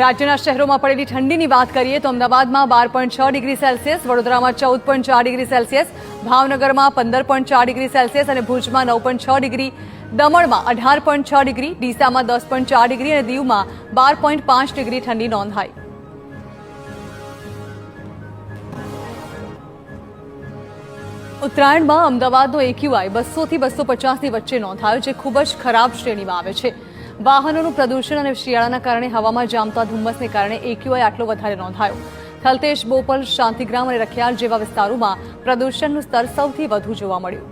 રાજ્યના શહેરોમાં પડેલી ઠંડીની વાત કરીએ તો અમદાવાદમાં બાર પોઈન્ટ છ ડિગ્રી સેલ્સિયસ, વડોદરામાં ચૌદ પોઈન્ટ ચાર ડિગ્રી સેલ્સિયસ, ભાવનગરમાં પંદર પોઈન્ટ ચાર ડિગ્રી સેલ્સિયસ અને ભુજમાં નવ પોઈન્ટ છ ડિગ્રી, દમણમાં અઢાર પોઈન્ટ છ ડિગ્રી, ડીસામાં દસ પોઈન્ટ ચાર ડિગ્રી અને દીવમાં બાર પોઈન્ટ પાંચ ડિગ્રી ઠંડી નોંધાઈ. ઉત્તરાયણમાં અમદાવાદનો એક્યુઆઈ બસોથી બસો પચાસની વચ્ચે નોંધાયો, જે ખૂબ જ ખરાબ શ્રેણીમાં આવે છે. વાહનોનું પ્રદૂષણ અને શિયાળાના કારણે હવામાં જામતા ધુમ્મસને કારણે એક્યુઆઈ આટલો વધારે નોંધાયો. થલતેજ, બોપલ, શાંતિગ્રામ અને રખિયાલ જેવા વિસ્તારોમાં પ્રદૂષણનું સ્તર સૌથી વધુ જોવા મળ્યું.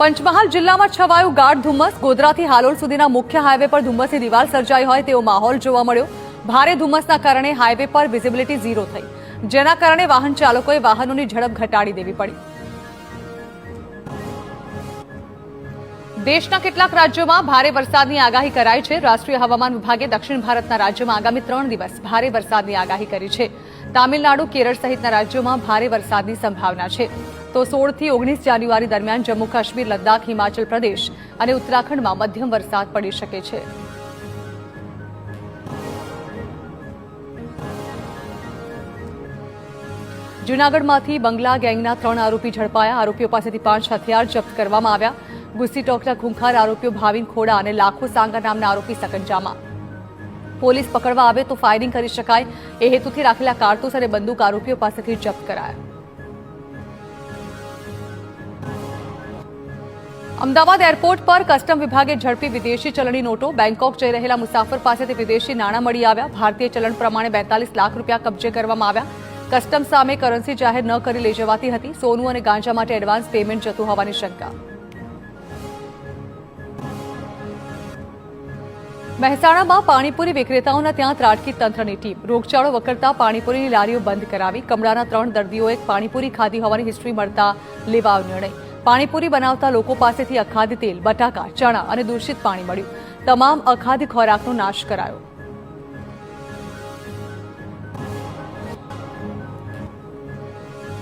પંચમહાલ જિલ્લામાં છવાયું ગાઢ ધુમ્મસ. ગોધરાથી હાલોલ સુધીના મુખ્ય હાઈવે પર ધુમ્મસની દિવાલ સર્જાઈ હોય તેવો માહોલ જોવા મળ્યો. ભારે ધુમ્મસના કારણે હાઈવે પર વિઝિબિલિટી ઝીરો થઈ. જેના કારણે વાહન ચાલકોએ વાહનોની ઝડપ ઘટાડી દેવી પડી. દેશના કેટલાક રાજ્યોમાં ભારે વરસાદની આગાહી કરાઈ છે. રાષ્ટ્રીય હવામાન વિભાગે દક્ષિણ ભારતના રાજ્યોમાં આગામી ત્રણ દિવસ ભારે વરસાદની આગાહી કરી છે. તામિલનાડુ, કેરળ સહિતના રાજ્યોમાં ભારે વરસાદની સંભાવના છે. તો સોળથી ઓગણીસ જાન્યુઆરી દરમિયાન જમ્મુ કાશ્મીર, લદ્દાખ, હિમાચલ પ્રદેશ અને ઉત્તરાખંડમાં મધ્યમ વરસાદ પડી શકે છે. જૂનાગઢમાંથી બંગલા ગેંગના ત્રણ આરોપી ઝડપાયા. આરોપીઓ પાસેથી પાંચ હથિયાર જપ્ત કરવામાં આવ્યા. ગુસ્સી ખૂંખાર આરોપીઓ ભાવિન ખોડા અને લાખો સાંગા નામના આરોપી સકંજામાં. પોલીસ પકડવા આવે તો ફાયરિંગ કરી શકાય. એ હેતુથી રાખેલા કારતૂસ અને બંદૂક આરોપીઓ પાસેથી જપ્ત કરાયા. અમદાવાદ એરપોર્ટ પર કસ્ટમ વિભાગે ઝડપી વિદેશી ચલણી નોટો. બેંકોક જઈ રહેલા મુસાફર પાસેથી વિદેશી નાણાં મળી આવ્યા. ભારતીય ચલણ પ્રમાણે બેતાલીસ લાખ રૂપિયા કબજે કરવામાં આવ્યા. કસ્ટમ સામે કરન્સી જાહેર ન કરી લઈ જવાતી હતી. સોનું અને ગાંજા માટે એડવાન્સ પેમેન્ટ જતું હોવાની શંકા. મહેસાણામાં પાણીપુરી વિક્રેતાઓના ત્યાં ત્રાટકી તંત્રની ટીમ. રોગચાળો વકરતા પાણીપુરીની લારીઓ બંધ કરાવી કમળાના ત્રણ દર્દીઓએ પાણીપુરી ખાધી હોવાની હિસ્ટ્રી મળતા લેવાયો નિર્ણય. પાણીપુરી બનાવતા લોકો પાસેથી અખાદ્ય તેલ, બટાકા, ચણા અને દૂષિત પાણી મળ્યું. તમામ અખાદ્ય ખોરાકનો નાશ કરાયો.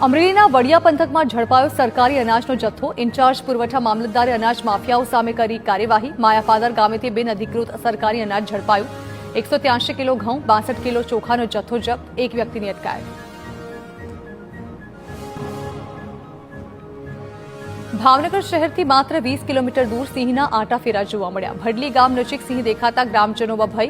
અમરેલીના વડિયા પંથકમાં ઝડપાયો સરકારી અનાજનો જથ્થો. ઇન્ચાર્જ પુરવઠા મામલતદારે અનાજ માફિયાઓ સામે કરી કાર્યવાહી. માયાફાદર ગામેથી બિન અધિકૃત સરકારી અનાજ ઝડપાયું. એકસો ત્યાંશી કિલો ઘઉં, બાસઠ કિલો ચોખાનો જથ્થો જપ્ત. એક વ્યક્તિની અટકાયત. ભાવનગર શહેરથી માત્ર વીસ કિલોમીટર દૂર સિંહના આટા ફેરા જોવા મળ્યા. ભડલી ગામ નજીક સિંહ દેખાતા ગ્રામજનોમાં ભય.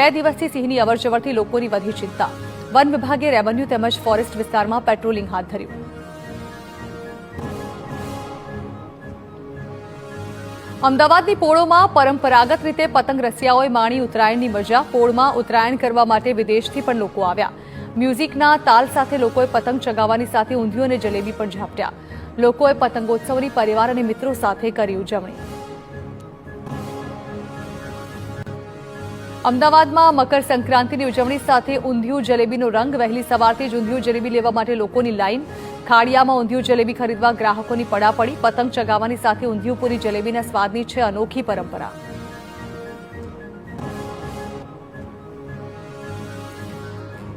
બે દિવસથી સિંહની અવરજવરથી લોકોની વધી ચિંતા. વન વિભાગે રેવન્યુ તેમજ ફોરેસ્ટ વિસ્તારમાં પેટ્રોલિંગ હાથ ધર્યું. અમદાવાદની પોળોમાં પરંપરાગત રીતે પતંગ રસિયાઓએ માણી ઉત્તરાયણની મજા પોળમાં ઉત્તરાયણ કરવા માટે વિદેશથી પણ લોકો આવ્યા. મ્યુઝિકના તાલ સાથે લોકોએ પતંગ ચગાવવાની સાથે ઊંધિયું અને જલેબી પણ ઝાપટ્યા. લોકોએ પતંગોત્સવની પરિવાર અને મિત્રો સાથે કરી ઉજવણી. અમદાવાદમાં મકર સંક્રાંતિની ઉજવણી સાથે ઊંધિયું જલેબીનો રંગ વહેલી સવારથી જ ઊંધિયું જલેબી લેવા માટે લોકોની લાઈન ખાડિયામાં ઊંધિયું જલેબી ખરીદવા ગ્રાહકોની પડાપડી, પતંગ ચગાવવાની સાથે ઊંધિયું પૂરી જલેબીના સ્વાદની છે અનોખી પરંપરા.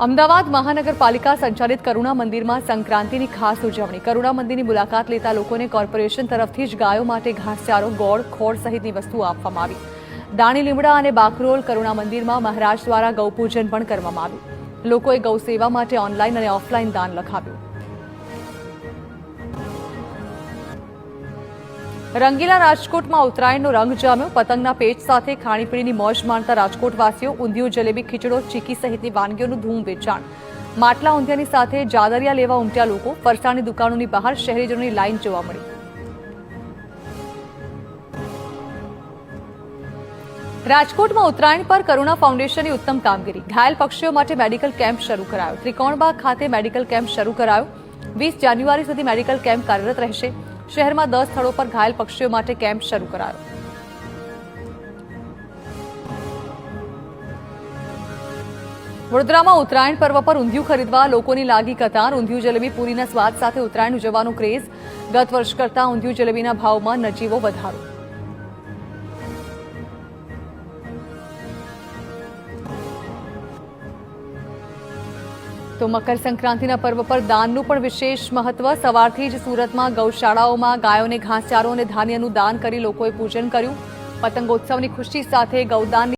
અમદાવાદ મહાનગરપાલિકા સંચાલિત કરુણા મંદિરમાં સંક્રાંતિની ખાસ ઉજવણી. કરુણા મંદિરની મુલાકાત લેતા લોકોને કોર્પોરેશન તરફથી જ ગાયો માટે ઘાસચારો, ગોળ, ખોળ સહિતની વસ્તુઓ આપવામાં આવી. દાણી લીમડા અને બાકરોલ કરુણા મંદિરમાં મહારાજ દ્વારા ગૌપૂજન પણ કરવામાં આવ્યું. લોકોએ ગૌ સેવા માટે ઓનલાઈન અને ઓફલાઈન દાન લખાવ્યું. રંગીલા રાજકોટમાં ઉત્તરાયણનો રંગ જામ્યો. પતંગના પેચ સાથે ખાણીપીણીની મોજ માણતા રાજકોટવાસીઓ ઊંધિયું, જલેબી, ખીચડો, ચીકી સહિતની વાનગીઓનું ધૂમ વેચાણ. માટલા ઊંધિયાની સાથે જાદરિયા લેવા ઉમટ્યા લોકો. ફરસાણની દુકાનોની બહાર શહેરીજનોની લાઈન જોવા મળી. રાજકોટમાં ઉત્તરાયણ પર કરુણા ફાઉન્ડેશનની ઉત્તમ કામગીરી. ઘાયલ પક્ષીઓ માટે મેડિકલ કેમ્પ શરૂ કરાયો. ત્રિકોણબાગ ખાતે મેડિકલ કેમ્પ શરૂ કરાયો. વીસ જાન્યુઆરી સુધી મેડિકલ કેમ્પ કાર્યરત રહેશે. શહેરમાં દસ સ્થળો પર ઘાયલ પક્ષીઓ માટે કેમ્પ શરૂ કરાયો. વડોદરામાં ઉત્તરાયણ પર્વ પર ઊંધિયું ખરીદવા લોકોની લાગી કતાર. ઊંધિયું જલેબી પૂરીના સ્વાદ સાથે ઉત્તરાયણ ઉજવવાનો ક્રેઝ. ગત વર્ષ કરતાં ઊંધિયું જલેબીના ભાવમાં નજીવો વધારો. તો મકર સંક્રાંતિના પર્વ પર દાનનું પણ વિશેષ મહત્વ. સવારથી જ સુરતમાં ગૌશાળાઓમાં ગાયોને ઘાસચારો અને ધાન્યનું દાન કરી લોકોએ પૂજન કર્યું. પતંગોત્સવની ખુશી સાથે ગૌદાનની